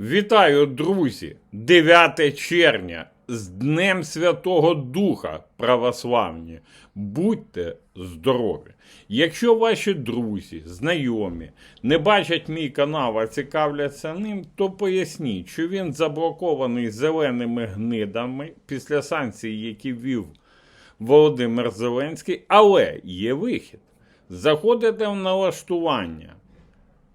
Вітаю, друзі! 9 червня з Днем Святого Духа православні. Будьте здорові! Якщо ваші друзі, знайомі не бачать мій канал, а цікавляться ним, то поясніть, що він заблокований зеленими гнидами після санкцій, які ввів Володимир Зеленський, але є вихід. Заходите в налаштування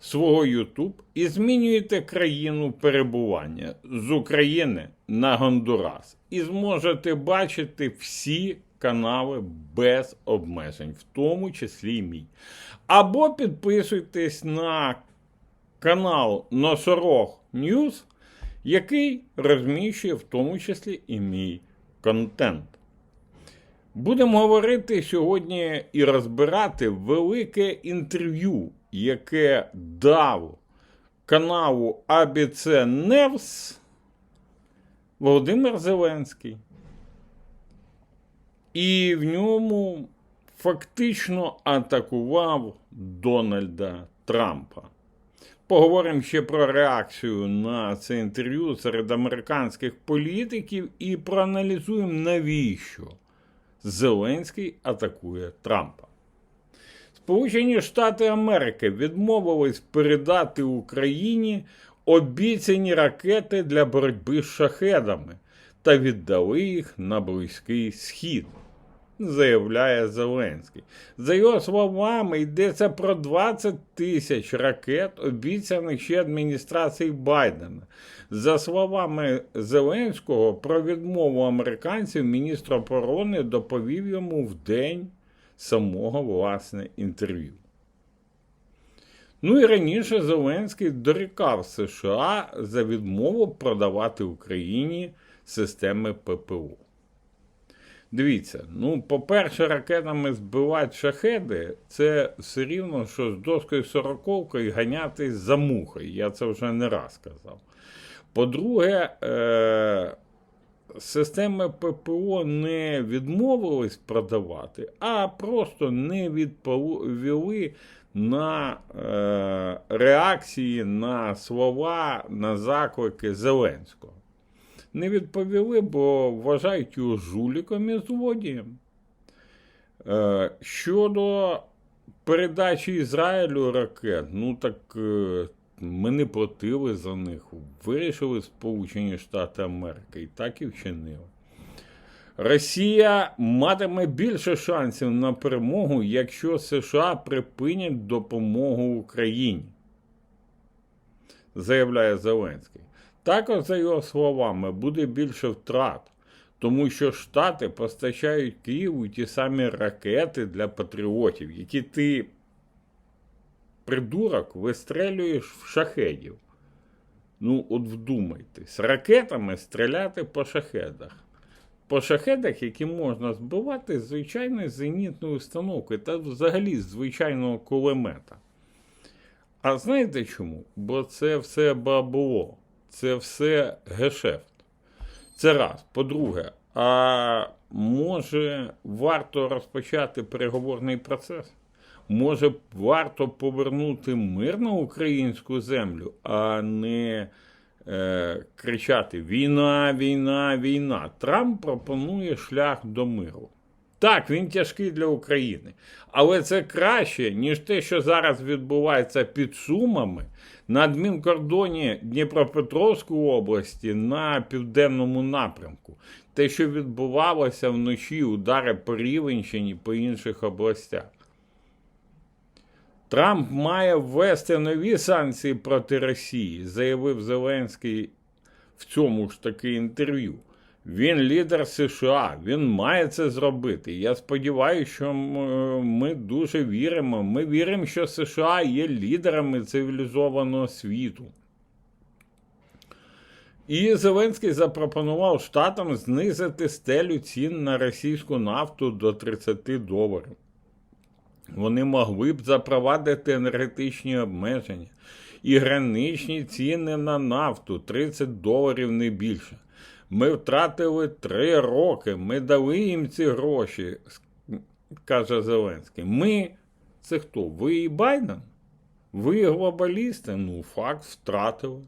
свого YouTube і змінюєте країну перебування з України на Гондурас. І зможете бачити всі канали без обмежень, в тому числі і мій. Або підписуйтесь на канал Носорог News, який розміщує в тому числі і мій контент. Будемо говорити сьогодні і розбирати велике інтерв'ю, яке дав каналу ABC News Володимир Зеленський. І в ньому фактично атакував Дональда Трампа. Поговоримо ще про реакцію на це інтерв'ю серед американських політиків і проаналізуємо, навіщо Зеленський атакує Трампа. Сполучені Штати Америки відмовились передати Україні обіцяні ракети для боротьби з шахедами та віддали їх на Близький Схід, заявляє Зеленський. За його словами, йдеться про 20 тисяч ракет, обіцяних ще адміністрацією Байдена. За словами Зеленського, про відмову американців міністр оборони доповів йому в день самого власне інтерв'ю. Ну і раніше Зеленський дорікав США за відмову продавати Україні системи ППО. Дивіться, ну, по-перше, ракетами збивати шахеди це все рівно, що з доскою сороковкою ганятись за мухою. Я це вже не раз казав. По-друге, е- системи ППО не відмовились продавати, а просто не відповіли на е, реакції на слова, на заклики Зеленського. Не відповіли, бо вважають його жуліком і злодієм. Е, щодо передачі Ізраїлю ракет, ну так е, ми не платили за них, вирішили Сполучені Штати Америки і так і вчинили. Росія матиме більше шансів на перемогу, якщо США припинять допомогу Україні, заявляє Зеленський. Також, за його словами, буде більше втрат, тому що Штати постачають Києву ті самі ракети для патріотів, які ти придурок вистрелюєш в шахедів. Ну, от вдумайтесь, ракетами стріляти по шахедах. По шахедах, які можна збивати з звичайною зенітною установкою та взагалі з звичайного кулемета. А знаєте чому? Бо це все бабло, це все гешефт. Це раз. По-друге, а може варто розпочати переговорний процес? Може, варто повернути мир на українську землю, а не е, кричати Війна, війна, війна. Трамп пропонує шлях до миру. Так, він тяжкий для України, але це краще, ніж те, що зараз відбувається під Сумами на адмінкордоні Дніпропетровської області на південному напрямку. Те, що відбувалося вночі, удари по Рівенщині, по інших областях. Трамп має ввести нові санкції проти Росії, заявив Зеленський в цьому ж таки інтерв'ю. Він лідер США, він має це зробити. Я сподіваюся, що ми дуже віримо. Ми віримо, що США є лідерами цивілізованого світу. І Зеленський запропонував штатам знизити стелю цін на російську нафту до 30 доларів. Вони могли б запровадити енергетичні обмеження і граничні ціни на нафту 30 доларів не більше. Ми втратили 3 роки, ми дали їм ці гроші, каже Зеленський. Ми це хто? Ви і Байден? Ви глобалісти? Ну, факт втратили.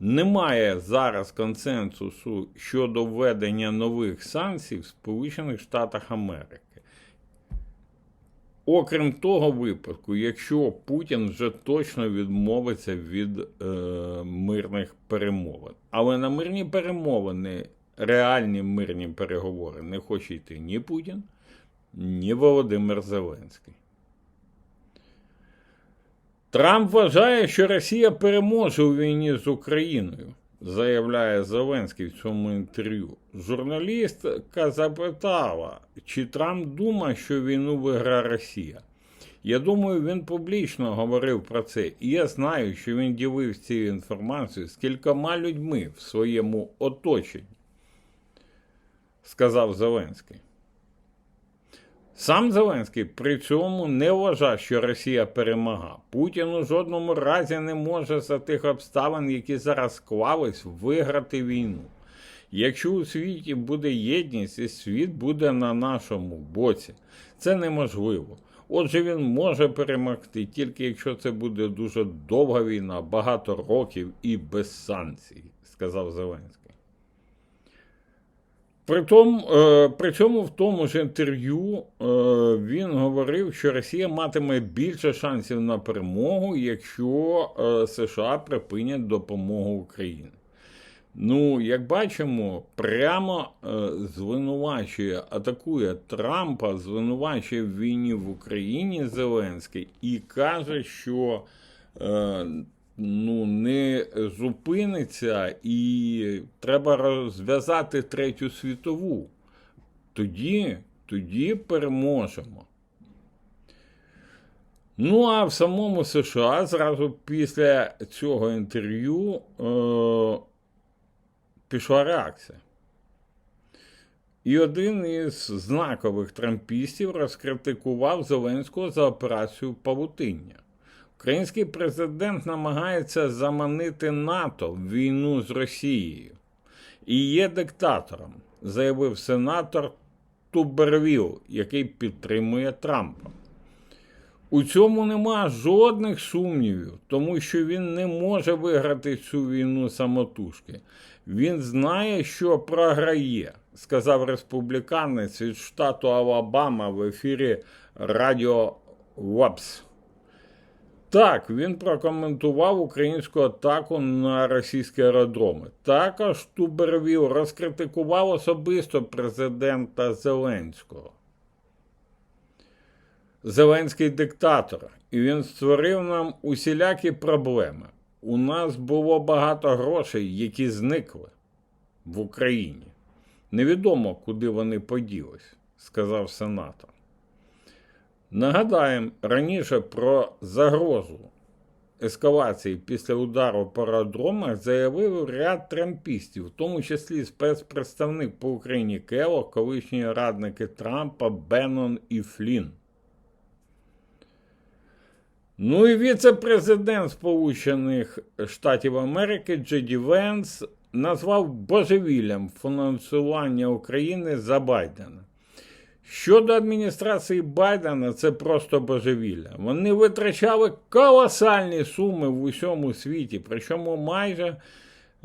Немає зараз консенсусу щодо введення нових санкцій в Сполучених Штатах Америки. Окрім того випадку, якщо Путін вже точно відмовиться від е, мирних перемовин. Але на мирні перемовини, реальні мирні переговори не хоче йти ні Путін, ні Володимир Зеленський. Трамп вважає, що Росія переможе у війні з Україною, заявляє Зеленський в цьому інтерв'ю. Журналістка запитала, чи Трамп думає, що війну виграє Росія. Я думаю, він публічно говорив про це, і я знаю, що він ділив цією інформацією з кількома людьми в своєму оточенні, сказав Зеленський. Сам Зеленський при цьому не вважав, що Росія перемога. Путін у жодному разі не може за тих обставин, які зараз склались, виграти війну. Якщо у світі буде єдність, і світ буде на нашому боці, це неможливо. Отже, він може перемогти, тільки якщо це буде дуже довга війна, багато років і без санкцій, сказав Зеленський. Притом, е, при цьому в тому ж інтерв'ю е, він говорив, що Росія матиме більше шансів на перемогу, якщо е, США припинять допомогу Україні. Ну, як бачимо, прямо звинувачує, атакує Трампа, звинувачує в війні в Україні Зеленський і каже, що ну, не зупиниться і треба розв'язати третю світову. Тоді, тоді переможемо. Ну, а в самому США зразу після цього інтерв'ю е, пішла реакція. І один із знакових трампістів розкритикував Зеленського за операцію Павутиння. Український президент намагається заманити НАТО в війну з Росією і є диктатором, заявив сенатор Тубервіл, який підтримує Трампа. У цьому нема жодних сумнівів, тому що він не може виграти цю війну самотужки. Він знає, що програє, сказав республіканець від штату Алабама в ефірі Радіо Лапс. Так, він прокоментував українську атаку на російські аеродроми. Також Тубервіл розкритикував особисто президента Зеленського. Зеленський диктатор, і він створив нам усілякі проблеми. У нас було багато грошей, які зникли в Україні. Невідомо, куди вони поділись, сказав сенатор. Нагадаємо раніше про загрозу ескалації після удару по аеродромах заявив ряд трампістів, в тому числі спецпредставник по Україні Кело, колишні радники Трампа Беннон і Флін. Ну і віце-президент Сполучених Штатів Америки Джеді Венс назвав божевіллям фінансування України за Байдена. Щодо адміністрації Байдена, це просто божевілля. Вони витрачали колосальні суми в усьому світі, причому майже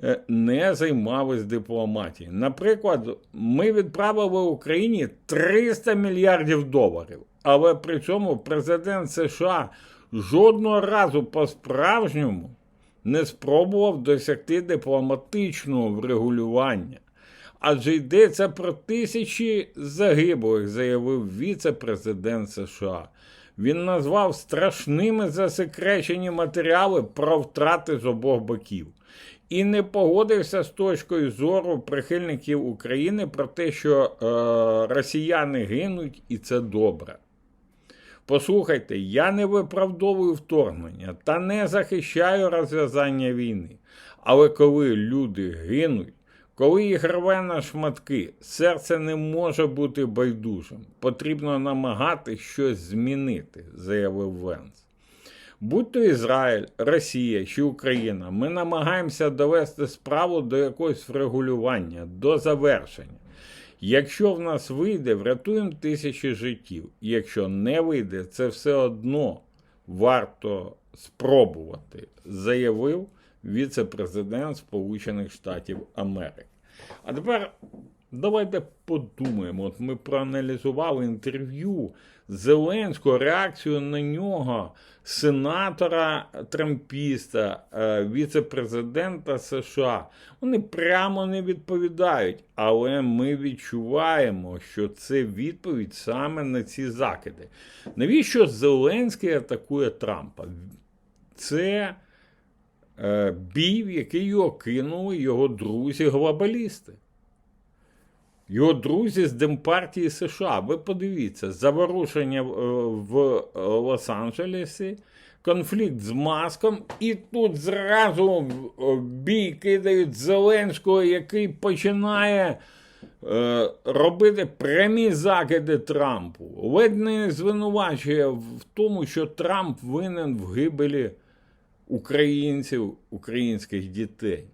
е, не займались дипломатією. Наприклад, ми відправили Україні 300 мільярдів доларів, але при цьому президент США жодного разу по-справжньому не спробував досягти дипломатичного врегулювання. Адже йдеться про тисячі загиблих, заявив віце-президент США. Він назвав страшними засекречені матеріали про втрати з обох боків. І не погодився з точкою зору прихильників України про те, що е, росіяни гинуть, і це добре. Послухайте, я не виправдовую вторгнення та не захищаю розв'язання війни. Але коли люди гинуть, коли їх рве на шматки, серце не може бути байдужим. Потрібно намагатись щось змінити, заявив Венс. Будь то Ізраїль, Росія чи Україна, ми намагаємося довести справу до якогось врегулювання, до завершення. Якщо в нас вийде, врятуємо тисячі життів. Якщо не вийде, це все одно варто спробувати, заявив віце-президент Сполучених Штатів Америки. А тепер давайте подумаємо. От ми проаналізували інтерв'ю Зеленського, реакцію на нього, сенатора Трампіста, е, віце-президента США. Вони прямо не відповідають, але ми відчуваємо, що це відповідь саме на ці закиди. Навіщо Зеленський атакує Трампа? Це бій, в який його кинули його друзі-глобалісти. Його друзі з Демпартії США. Ви подивіться, заворушення е, в Лос-Анджелесі, конфлікт з Маском, і тут зразу бій кидають Зеленського, який починає е, робити прямі закиди Трампу. Ледь не звинувачує в тому, що Трамп винен в гибелі українців, українських дітей.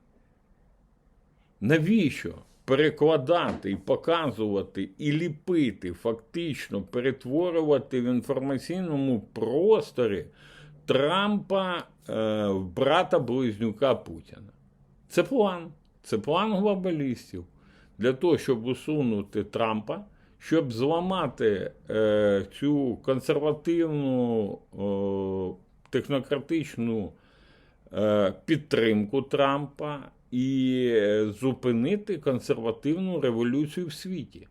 Навіщо перекладати і показувати, і ліпити, фактично перетворювати в інформаційному просторі Трампа е, брата близнюка Путіна? Це план. Це план глобалістів для того, щоб усунути Трампа, щоб зламати е, цю консервативну е, технократичну підтримку Трампа і е, зупинити консервативну революцію в світі.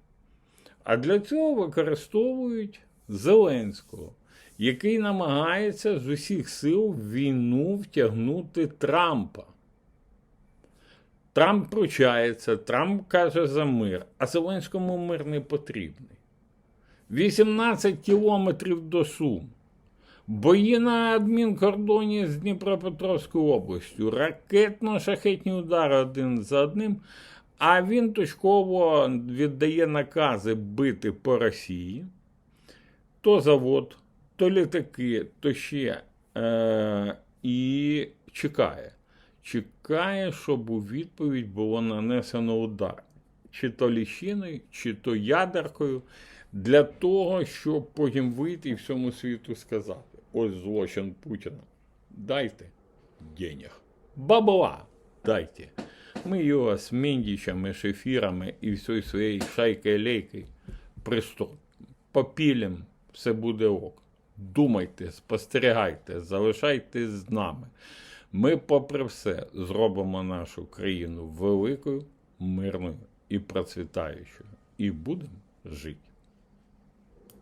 А для цього використовують Зеленського, який намагається з усіх сил в війну втягнути Трампа. Трамп пручається, Трамп каже за мир, а Зеленському мир не потрібний. 18 кілометрів до Сум. Бої на адмінкордоні з Дніпропетровською областю, ракетно-шахетні удари один за одним, а він точково віддає накази бити по Росії. То завод, то літаки, то ще. Е- і чекає. Чекає, щоб у відповідь було нанесено удар. Чи то ліщиною, чи то ядеркою, для того, щоб потім вийти і всьому світу сказати. Ось злочин Путіна. Дайте денег. Бабла дайте. Мы его с Мендичем, Шефірами і всією своєю шайкою-лейкою пристроїмо. Попілім, все буде ок. Думайте, спостерігайте, залишайтесь з нами. Ми, попри все, зробимо нашу країну великою, мирною і процвітаючою. І будемо жити.